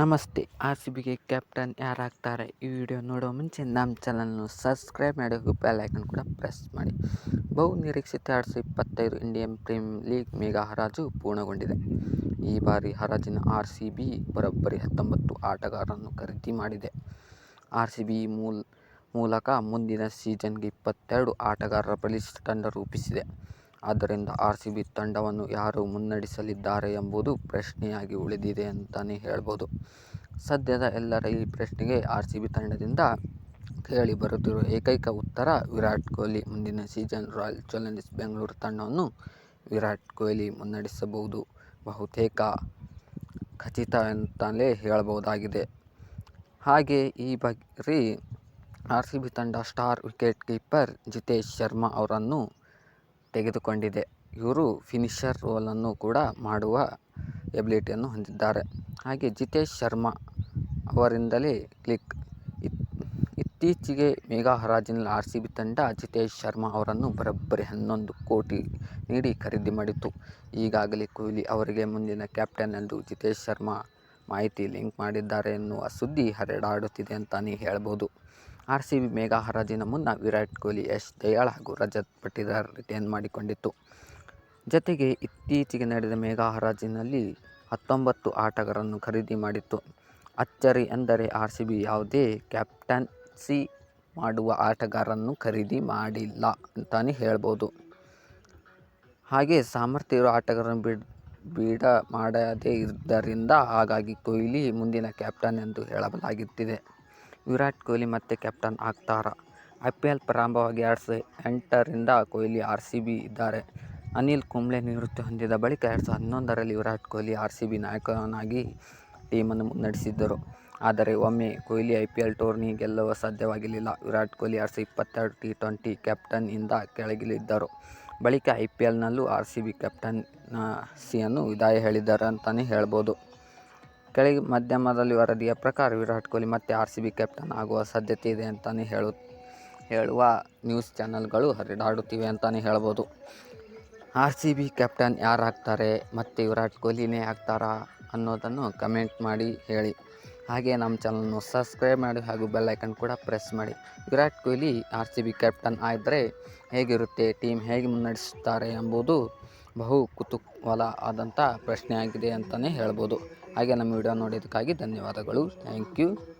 ನಮಸ್ತೆ R C ಬಿಗೆ captain ಯಾರಾಗ್ತಾರೆ? ಈ ವಿಡಿಯೋ ನೋಡೋ ಮುಂಚೆ ನಮ್ಮ ಚಾನಲ್ನು ಸಬ್ಸ್ಕ್ರೈಬ್ ಮಾಡಿ ಬೆಲ್ ಐಕನ್ ಕೂಡ ಪ್ರೆಸ್ ಮಾಡಿ. ಬಹು ನಿರೀಕ್ಷಿತ ಎರಡು ಸಾವಿರದ ಇಪ್ಪತ್ತೈದು ಇಂಡಿಯನ್ ಪ್ರೀಮಿಯರ್ ಲೀಗ್ ಮೇಘ ಹರಾಜು ಪೂರ್ಣಗೊಂಡಿದೆ. ಈ ಬಾರಿ ಹರಾಜಿನ ಆರ್ ಸಿ ಬಿ ಬರೋಬ್ಬರಿ ಹತ್ತೊಂಬತ್ತು ಆಟಗಾರರನ್ನು ಖರೀದಿ ಮಾಡಿದೆ. ಆರ್ ಸಿ ಬಿ ಮೂಲ, ಮೂಲಕ ಮುಂದಿನ ಸೀಸನ್ಗೆ ಇಪ್ಪತ್ತೆರಡು ಆಟಗಾರರ ಬಲಿಷ್ಠ ತಂಡ ರೂಪಿಸಿದೆ. ಆದ್ದರಿಂದ ಆರ್ ಸಿ ಬಿ ತಂಡವನ್ನು ಯಾರು ಮುನ್ನಡೆಸಲಿದ್ದಾರೆ ಎಂಬುದು ಪ್ರಶ್ನೆಯಾಗಿ ಉಳಿದಿದೆ ಅಂತಲೇ ಹೇಳ್ಬೋದು. ಸದ್ಯದ ಎಲ್ಲರ ಈ ಪ್ರಶ್ನೆಗೆ ಆರ್ ಸಿ ಬಿ ತಂಡದಿಂದ ಕೇಳಿ ಬರುತ್ತಿರುವ ಏಕೈಕ ಉತ್ತರ ವಿರಾಟ್ ಕೊಹ್ಲಿ. ಮುಂದಿನ ಸೀಸನ್ ರಾಯಲ್ ಚಾಲೆಂಜರ್ಸ್ ಬೆಂಗಳೂರು ತಂಡವನ್ನು ವಿರಾಟ್ ಕೊಹ್ಲಿ ಮುನ್ನಡೆಸಬಹುದು. ಬಹುತೇಕ ಖಚಿತ ಅಂತಲೇ ಹೇಳಬಹುದಾಗಿದೆ ಹಾಗೆ ಈ ಬಾರಿ ಆರ್ ಸಿ ಬಿ ತಂಡ star wicket keeper Jitesh Sharma ಅವರನ್ನು ತೆಗೆದುಕೊಂಡಿದೆ. ಇವರು ಫಿನಿಷರ್ ರೋಲನ್ನು ಕೂಡ ಮಾಡುವ ಎಬಿಲಿಟಿಯನ್ನು ಹೊಂದಿದ್ದಾರೆ. ಹಾಗೆ ಜಿತೇಶ್ ಶರ್ಮಾ ಅವರಿಂದಲೇ ಕ್ಲಿಕ್. ಇತ್ತೀಚೆಗೆ ಮೇಘಾ ಹರಾಜಿನಲ್ಲಿ ಆರ್ ಸಿ ಬಿ ತಂಡ ಜಿತೇಶ್ ಶರ್ಮಾ ಅವರನ್ನು ಬರೋಬ್ಬರಿ ಹನ್ನೊಂದು ಕೋಟಿ ನೀಡಿ ಖರೀದಿ ಮಾಡಿತ್ತು. ಈಗಾಗಲೇ ಕೊಹ್ಲಿ ಅವರಿಗೆ ಮುಂದಿನ ಕ್ಯಾಪ್ಟನ್ ಎಂದು ಜಿತೇಶ್ ಶರ್ಮಾ ಮಾಹಿತಿ ಲಿಂಕ್ ಮಾಡಿದ್ದಾರೆ ಎನ್ನುವ ಸುದ್ದಿ ಹರಿದಾಡುತ್ತಿದೆ ಅಂತಲೇ ಹೇಳ್ಬೋದು. ಆರ್ ಸಿ ಬಿ ಮೇಘ ಹರಾಜಿನ ಮುನ್ನ ವಿರಾಟ್ ಕೊಹ್ಲಿ, ಯಶ್ ದಯಾಳ್ ಹಾಗೂ ರಜತ್ ಪಟಿದಾರ್ ರಿಟೇನ್ ಮಾಡಿಕೊಂಡಿತ್ತು. ಜತೆಗೆ ಇತ್ತೀಚೆಗೆ ನಡೆದ ಮೇಘ ಹರಾಜಿನಲ್ಲಿ ಹತ್ತೊಂಬತ್ತು ಆಟಗಾರರನ್ನು ಖರೀದಿ ಮಾಡಿತ್ತು. ಅಚ್ಚರಿ ಅಂದರೆ ಆರ್ ಸಿ ಬಿ ಯಾವುದೇ ಕ್ಯಾಪ್ಟನ್ಸಿ ಮಾಡುವ ಆಟಗಾರರನ್ನು ಖರೀದಿ ಮಾಡಿಲ್ಲ ಅಂತಲೇ ಹೇಳ್ಬೋದು. ಹಾಗೆ ಸಾಮರ್ಥ್ಯ ಇರೋ ಆಟಗಾರರನ್ನು ಬಿಡ್, ಬಿಡ ಮಾಡದೇ ಇದ್ದರಿಂದ ಹಾಗಾಗಿ ಕೊಹ್ಲಿ ಮುಂದಿನ ಕ್ಯಾಪ್ಟನ್ ಎಂದು ಹೇಳಲಾಗುತ್ತಿದೆ. ವಿರಾಟ್ ಕೊಹ್ಲಿ ಮತ್ತೆ ಕ್ಯಾಪ್ಟನ್ ಆಗ್ತಾರಾ? ಐ ಪಿ ಎಲ್ ಪ್ರಾರಂಭವಾಗಿ ಎರಡು ಸಾವಿರದ ಎಂಟರಿಂದ ಕೊಹ್ಲಿ ಆರ್ ಸಿ ಬಿ ಇದ್ದಾರೆ. ಅನಿಲ್ ಕುಂಬ್ಳೆ ನಿವೃತ್ತಿ ಹೊಂದಿದ ಬಳಿಕ ಎರಡು ಸಾವಿರದ ಹನ್ನೊಂದರಲ್ಲಿ Virat Kohli R C B ನಾಯಕನಾಗಿ ಟೀಮನ್ನು ಮುನ್ನಡೆಸಿದ್ದರು. ಆದರೆ ಒಮ್ಮೆ Kohli I P L tourney ಗೆಲ್ಲುವ ಸಾಧ್ಯವಾಗಿರಲಿಲ್ಲ. ವಿರಾಟ್ ಕೊಹ್ಲಿ ಎರಡು ಸಾವಿರದ ಇಪ್ಪತ್ತೆರಡು ಟಿ ಟ್ವೆಂಟಿ ಕ್ಯಾಪ್ಟನ್ನಿಂದ ಕೆಳಗಿಳಿದ್ದರು. ಬಳಿಕ ಐ ಪಿ ಎಲ್ನಲ್ಲೂ ಆರ್ ಸಿ ಬಿ ಕ್ಯಾಪ್ಟನ್ಸಿಯನ್ನು ವಿದಾಯ ಹೇಳಿದ್ದಾರೆ ಅಂತಲೇ ಹೇಳ್ಬೋದು. ಕೆಳಗೆ ಮಾಧ್ಯಮದಲ್ಲಿ ವರದಿಯ ಪ್ರಕಾರ ವಿರಾಟ್ ಕೊಹ್ಲಿ ಮತ್ತೆ ಆರ್ ಸಿ ಬಿ ಕ್ಯಾಪ್ಟನ್ ಆಗುವ ಸಾಧ್ಯತೆ ಇದೆ ಅಂತಲೇ ಹೇಳು, ಹೇಳುವ ನ್ಯೂಸ್ ಚಾನಲ್ಗಳು ಹರಿದಾಡುತ್ತಿವೆ ಅಂತಲೇ ಹೇಳ್ಬೋದು. ಆರ್ ಸಿ ಬಿ ಕ್ಯಾಪ್ಟನ್ ಯಾರಾಗ್ತಾರೆ, ಮತ್ತು ವಿರಾಟ್ ಕೊಹ್ಲಿನೇ ಆಗ್ತಾರಾ ಅನ್ನೋದನ್ನು ಕಮೆಂಟ್ ಮಾಡಿ ಹೇಳಿ. ಹಾಗೆ ನಮ್ಮ ಚಾನಲನ್ನು ಸಬ್ಸ್ಕ್ರೈಬ್ ಮಾಡಿ ಹಾಗೂ ಬೆಲ್ ಐಕನ್ ಕೂಡ ಪ್ರೆಸ್ ಮಾಡಿ. Virat Kohli R C B captain ಆದರೆ ಹೇಗಿರುತ್ತೆ, ಟೀಮ್ ಹೇಗೆ ಮುನ್ನಡೆಸುತ್ತಾರೆ ಎಂಬುದು ಬಹು ಕುತೂಹಲ ಆದಂಥ ಪ್ರಶ್ನೆಯಾಗಿದೆ ಅಂತಲೇ ಹೇಳ್ಬೋದು. ಹಾಗೆ ನಮ್ಮ ವಿಡಿಯೋ ನೋಡಿದ್ದಕ್ಕಾಗಿ ಧನ್ಯವಾದಗಳು. Thank you.